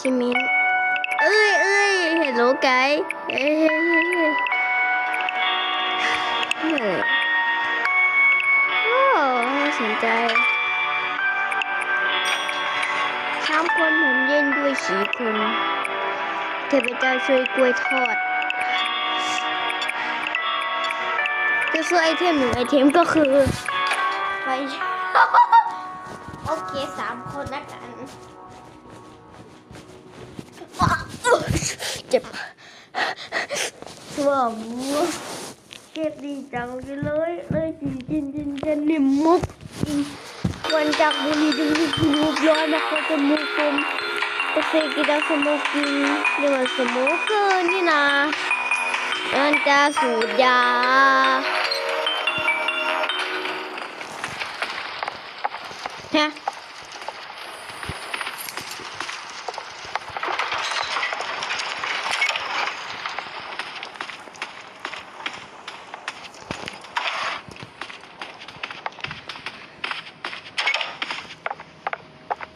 ชิมินเอ้ยเอ้ยเห็นโลไกด์เอ้ยเฮ้ยโอ้น่าสนใจสามคนหมุนเย็นด้วยสีคนเทพเจ้าช่วยกล้วยทอดก็คือไอเทมหนึ่งไอเทมก็คือไฟโอเคสามคนนะกัน เจ็บสวมเจ็บดีจังเลยเลยจินจินจินจินนิ่มมุกจริงวันจากบุรีดึงดึงรูปย้อยมาก็จะมุกผมแต่เฟกิดาสมุกินเรียกว่าสมุกเกินนี่นะมันจะสูดยาฮะ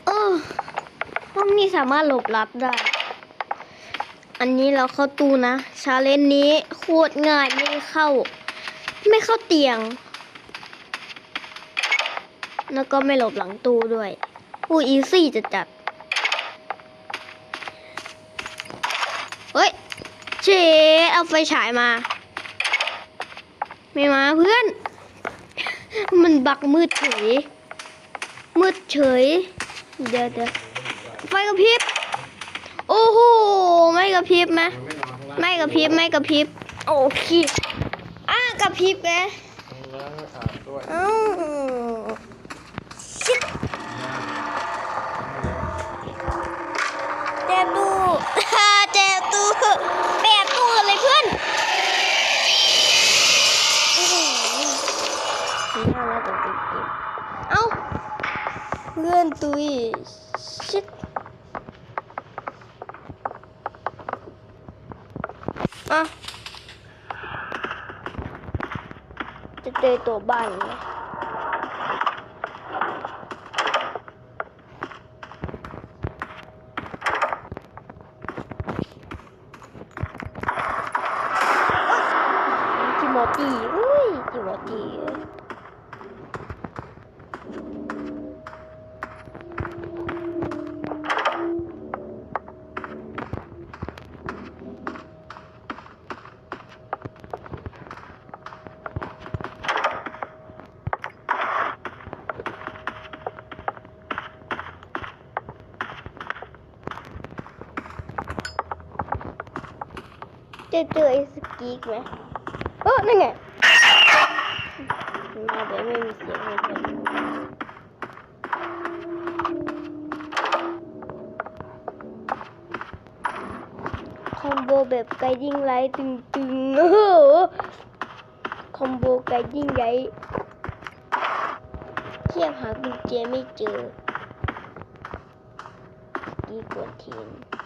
เออห้อง นี้สามารถหลบลับได้ อันนี้เราเข้าตู้นะ ชาเลนนี้โคตรง่ายไม่เข้า ไม่เข้าเตียง แล้วก็ไม่หลบหลังตู้ด้วยอู้อีซี่จะจัดเฮ้ยเชเอาไฟฉายมา ไม่มาเพื่อน มันบักมืดเฉย มืดเฉย เดี๋ยวเดี๋ยว ไฟกระพริบ โอ้โห ไม่กระพริบไหมไม่กระพริบ ไม่กระพริบ โอเคอะกระพริบไงแล้วอาบด้วยเอ้าชิดเจ็บตู้เจ็บตู้แปดตู้กันเลยเพื่อนอื้อหือน่ารักจังจริงๆเอ้าเพื่อนตุยชิด อะจะเจอตัวบ้านไหมจิโมตีอุ้ยจิโมตี จะเจอไอ้สกีกไหมเออนั่นไงมาเดี๋ยวไม่มีเสียงเป็นคอมโบแบบไกยิ่งไรตึงตึงๆโอ้โหคอมโบไกยิ่งใหญ่เทียบหากุญแจไม่เจอกีกวนทีน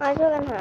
มาช่วยกันหา